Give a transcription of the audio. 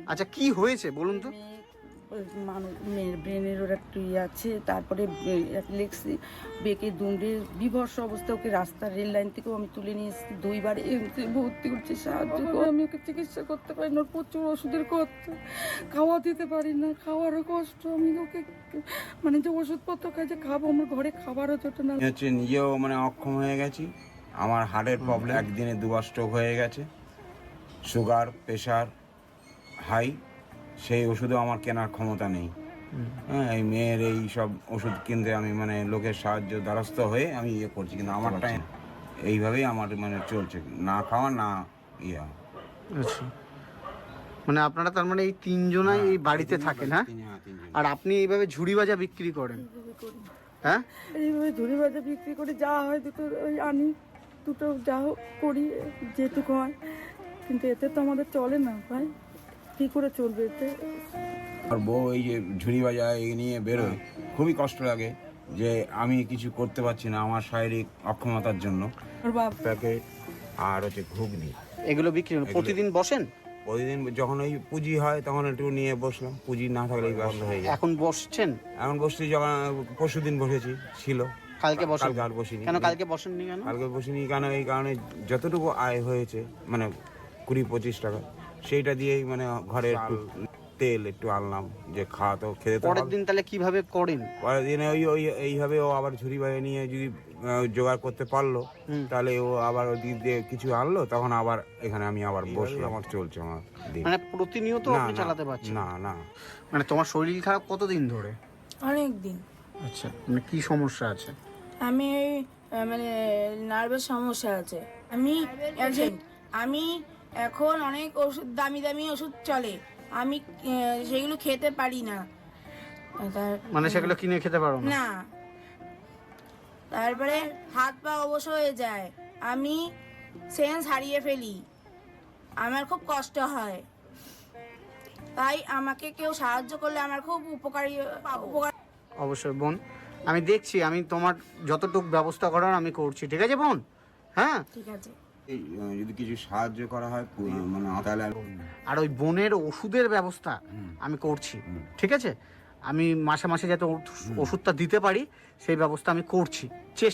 আচ্ছা কি হয়েছে বলুন তো? মানুষ মেয়ের ব্রেনের ওর একটু ইয়ে আছে তারপরে অ্যাপলেক্সি বেঁকে দুমড়ে বিভর্ষ অবস্থা ওকে রাস্তার রেল লাইন থেকেও আমি তুলে নিয়ে এসেছি দুইবার এমসি ভর্তি করছি সাহায্য করে আমি ওকে চিকিৎসা করতে পারি না ওর প্রচুর ওষুধের খরচা খাওয়া দিতে পারি না খাওয়ারও কষ্ট আমি ওকে মানে যে ওষুধপত্র খাই যে খাব আমার ঘরে খাবারও জোটে না। হচ্ছে নিজেও মানে অক্ষম হয়ে গেছি আমার হার্টের প্রবলেম একদিনে দুবার স্ট্রোক হয়ে গেছে সুগার প্রেশার হাই সেই ওষুধও আমার কেনার ক্ষমতা নেই। হ্যাঁ এই মেয়ের এই সব ওষুধ কিনতে আমি মানে লোকের সাহায্য দ্বারস্থ হয়ে আমি ইয়ে করছি কিন্তু আমার টাইম এইভাবেই আমার মানে চলছে না খাওয়া না ইয়ে। আচ্ছা। মানে আপনারা তার মানে এই তিনজনাই এই বাড়িতে থাকেন হ্যাঁ? হ্যাঁ। আর আপনি এইভাবে ঝুড়ি ভাজা বিক্রি করেন? হ্যাঁ? এইভাবে ঝুড়ি বাজা বিক্রি করে যা হয় দুটো ওই আনি দুটো যা হোক করি যেটুকু হয়। কিন্তু এতে তো আমাদের চলে না ভাই। কী করে চলবে এতে? আর বউ এই যে ঝুড়ি বাজা এই নিয়ে বেরোয় খুবই কষ্ট লাগে যে আমি কিছু করতে পারছি না আমার শারীরিক অক্ষমতার জন্য। প্যাকেট আর হচ্ছে ঘুগনি। এগুলো বিক্রি প্রতিদিন বসেন? প্রতিদিন যখন ওই পুঁজি হয় তখন একটু নিয়ে বসলাম। পুঁজি না থাকলে বন্ধ হয়ে যায়। এখন বসছেন? এখন বসছি যখন পরশু দিন বসেছি ছিল। কালকে বসেন? কালকে আর বসিনি। কেন কালকে বসেননি কেন? কালকে বসিনি কেন? এই কারণে যতটুকু আয় হয়েছে মানে কুড়ি পঁচিশ টাকা। সেইটা দিয়েই মানে ঘরে একটু তেল একটু আনলাম যে খাওয়া তো খেতে তো পরের দিন তাহলে কীভাবে করেন? পরের দিনে ওই ওই এইভাবে ও আবার ঝুড়ি বাইরে নিয়ে যদি জোগাড় করতে পারল হুম। তাহলে ও আবার ওদিক দিয়ে কিছু আনলো তখন আবার এখানে আমি আবার বসলাম। আমার চলছে আমার মানে প্রতিনিয়ত না, আপনি চালাতে পারছেন? না না। মানে তোমার শরীর খারাপ কতদিন ধরে? অনেক দিন আচ্ছা মানে কি সমস্যা আছে? আমি মানে নার্ভের সমস্যা আছে। আমি আমি এখন অনেক ওষুধ দামি দামি ওষুধ চলে। আমি সেগুলো খেতে পারি না। মানে সেগুলো কিনে খেতে পারো না। তারপরে হাত পা অবশ হয়ে যায়। আমি সেন্স হারিয়ে ফেলি। আমার খুব কষ্ট হয়। তাই আমাকে কেউ সাহায্য করলে আমার খুব উপকারী উপকার অবশ্যই বোন। আমি দেখছি আমি তোমার যতটুকু ব্যবস্থা করার আমি করছি। ঠিক আছে বোন? হ্যাঁ? ঠিক আছে। যদি কিছু সাহায্য করা হয় মানে তাহলে আর ওই বোনের ওষুধের ব্যবস্থা আমি করছি ঠিক আছে? আমি মাসে মাসে যাতে ওষুধটা দিতে পারি সেই ব্যবস্থা আমি করছি। চেষ্টা